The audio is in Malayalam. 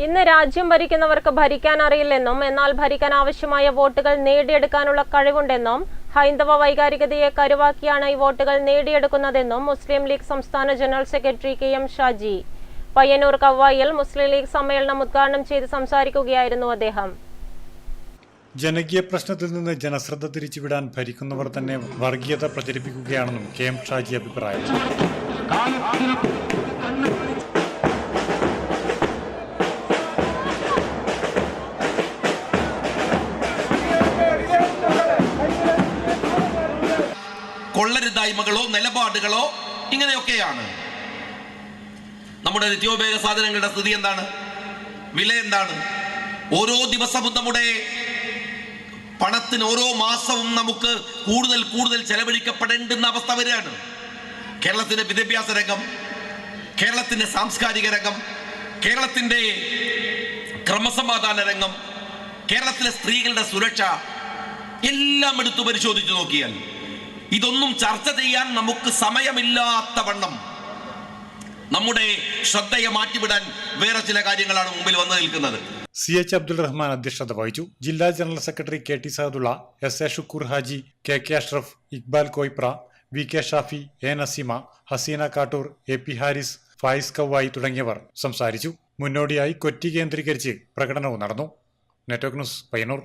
ഇന്ന് രാജ്യം ഭരിക്കുന്നവർക്ക് ഭരിക്കാൻ അറിയില്ലെന്നും എന്നാൽ ഭരിക്കാൻ ആവശ്യമായ വോട്ടുകൾ നേടിയെടുക്കാനുള്ള കഴിവുണ്ടെന്നും ഹൈന്ദവ വൈകാരികതയെ കരുവാക്കിയാണ് ഈ വോട്ടുകൾ നേടിയെടുക്കുന്നതെന്നും മുസ്ലിം ലീഗ് സംസ്ഥാന general secretary K M Shaji. Payyanur കവ്വായിൽ Muslim League സമ്മേളനം ഉദ്ഘാടനം ചെയ്ത് സംസാരിക്കുകയായിരുന്നു അദ്ദേഹം. ജനകീയ പ്രശ്നത്തിൽ നിന്ന് ജനശ്രദ്ധ തിരിച്ചുവിടാൻ ഭരിക്കുന്നവർ തന്നെ വർഗീയത പ്രചരിപ്പിക്കുകയാണെന്നും കെ എം ഷാജി അഭിപ്രായപ്പെട്ടു. കൊള്ളരുതായ്മകളോ നിലപാടുകളോ ഇങ്ങനെയൊക്കെയാണ്. നമ്മുടെ നിത്യോപയോഗ സാധനങ്ങളുടെ സ്ഥിതി എന്താണ്? വില എന്താണ്? ഓരോ ദിവസവും നമ്മുടെ പണത്തിന് ഓരോ മാസവും നമുക്ക് കൂടുതൽ കൂടുതൽ ചെലവഴിക്കപ്പെടേണ്ടുന്ന അവസ്ഥ വരികയാണ് കേരളത്തിന്റെ വിദ്യാഭ്യാസ രംഗം കേരളത്തിന്റെ സാംസ്കാരിക രംഗം കേരളത്തിന്റെ ക്രമസമാധാന രംഗം കേരളത്തിലെ സ്ത്രീകളുടെ സുരക്ഷ എല്ലാം എടുത്തു പരിശോധിച്ചു നോക്കിയാൽ ഇതൊന്നും ചർച്ച ചെയ്യാൻ നമുക്ക് സമയമില്ലാത്ത വണ്ണം. നമ്മുടെ ശ്രദ്ധയെ മാറ്റിവിടാൻ വേറെ ചില കാര്യങ്ങളാണ് മുമ്പിൽ വന്നു നിൽക്കുന്നത്. സി എച്ച് അബ്ദുൾ റഹ്മാൻ അധ്യക്ഷത വഹിച്ചു. ജില്ലാ general secretary K T Sahadulla S A Shukkur Haji K K Ashraf Iqbal Koypra V K Shafi A Naseema Haseena Kattur A P Haris Fayis Kavayi തുടങ്ങിയവർ സംസാരിച്ചു. മുന്നോടിയായി കൊറ്റി കേന്ദ്രീകരിച്ച് പ്രകടനവും നടന്നു. Network news Payyanur.